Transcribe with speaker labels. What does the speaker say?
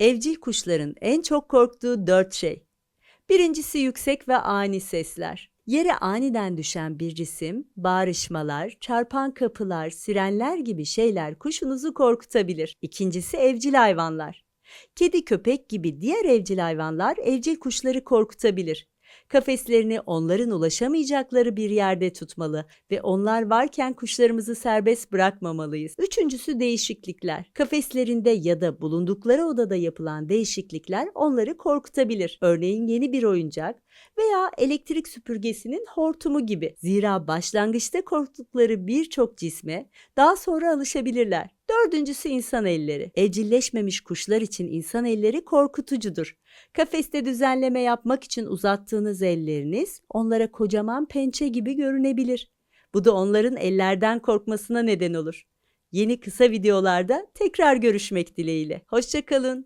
Speaker 1: Evcil kuşların en çok korktuğu dört şey. Birincisi yüksek ve ani sesler. Yere aniden düşen bir cisim, bağrışmalar, çarpan kapılar, sirenler gibi şeyler kuşunuzu korkutabilir. İkincisi evcil hayvanlar. Kedi, köpek gibi diğer evcil hayvanlar evcil kuşları korkutabilir. Kafeslerini onların ulaşamayacakları bir yerde tutmalı ve onlar varken kuşlarımızı serbest bırakmamalıyız. Üçüncüsü değişiklikler. Kafeslerinde ya da bulundukları odada yapılan değişiklikler onları korkutabilir. Örneğin yeni bir oyuncak veya elektrik süpürgesinin hortumu gibi. Zira başlangıçta korktukları birçok cisme daha sonra alışabilirler. Dördüncüsü insan elleri. Evcilleşmemiş kuşlar için insan elleri korkutucudur. Kafeste düzenleme yapmak için uzattığınız elleriniz onlara kocaman pençe gibi görünebilir. Bu da onların ellerden korkmasına neden olur. Yeni kısa videolarda tekrar görüşmek dileğiyle. Hoşçakalın.